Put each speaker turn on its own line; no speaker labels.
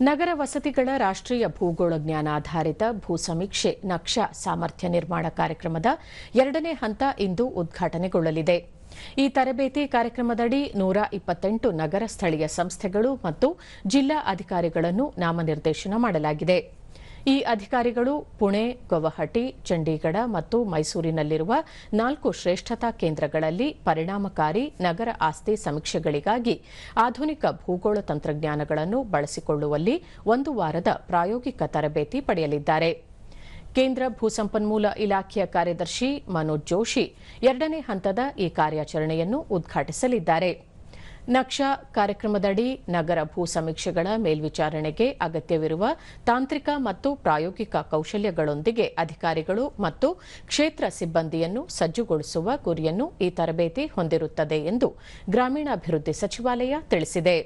ನಗರ ವಸತಿಗಳ ರಾಷ್ಟ್ರೀಯ ಭೂಗೋಳ ಜ್ಞಾನಾಧಾರಿತ ಭೂ ಸಮೀಕ್ಷೆ ನಕ್ಷಾ ಸಾಮರ್ಥ್ಯ ನಿರ್ಮಾಣ ಕಾರ್ಯಕ್ರಮದ ಎರಡನೇ ಹಂತ ಇಂದು ಉದ್ಘಾಟನೆಗೊಳ್ಳಲಿದೆ. ಈ ತರಬೇತಿ ಕಾರ್ಯಕ್ರಮದಡಿ ನೂರ ಇಪ್ಪತ್ತೆಂಟು ನಗರ ಸ್ಥಳೀಯ ಸಂಸ್ಥೆಗಳು ಮತ್ತು ಜಿಲ್ಲಾ ಅಧಿಕಾರಿಗಳನ್ನು ನಾಮನಿರ್ದೇಶನ ಮಾಡಲಾಗಿದೆ. ಈ ಅಧಿಕಾರಿಗಳು ಪುಣೆ ಗುವಾಹಟಿ ಚಂಡೀಗಢ ಮತ್ತು ಮೈಸೂರಿನಲ್ಲಿರುವ ನಾಲ್ಕು ಶ್ರೇಷ್ಠತಾ ಕೇಂದ್ರಗಳಲ್ಲಿ ಪರಿಣಾಮಕಾರಿ ನಗರ ಆಸ್ತಿ ಸಮೀಕ್ಷೆಗಳಿಗಾಗಿ ಆಧುನಿಕ ಭೂಗೋಳ ತಂತ್ರಜ್ಞಾನಗಳನ್ನು ಬಳಸಿಕೊಳ್ಳುವಲ್ಲಿ ಒಂದು ವಾರದ ಪ್ರಾಯೋಗಿಕ ತರಬೇತಿ ಪಡೆಯಲಿದ್ದಾರೆ. ಕೇಂದ್ರ ಭೂಸಂಪನ್ಮೂಲ ಇಲಾಖೆಯ ಕಾರ್ಯದರ್ಶಿ ಮನೋಜ್ ಜೋಶಿ ಎರಡನೇ ಹಂತದ ಈ ಕಾರ್ಯಾಚರಣೆಯನ್ನು ಉದ್ಘಾಟಿಸಲಿದ್ದಾರೆ. ನಕ್ಷಾ ಕಾರ್ಯಕ್ರಮದಡಿ ನಗರ ಭೂ ಸಮೀಕ್ಷೆಗಳ ಮೇಲ್ವಿಚಾರಣೆಗೆ ಅಗತ್ಯವಿರುವ ತಾಂತ್ರಿಕ ಮತ್ತು ಪ್ರಾಯೋಗಿಕ ಕೌಶಲ್ಯಗಳೊಂದಿಗೆ ಅಧಿಕಾರಿಗಳು ಮತ್ತು ಕ್ಷೇತ್ರ ಸಿಬ್ಬಂದಿಯನ್ನು ಸಜ್ಜುಗೊಳಿಸುವ ಗುರಿಯನ್ನು ಈ ತರಬೇತಿ ಹೊಂದಿರುತ್ತದೆ ಎಂದು ಗ್ರಾಮೀಣಾಭಿವೃದ್ಧಿ ಸಚಿವಾಲಯ ತಿಳಿಸಿದೆ.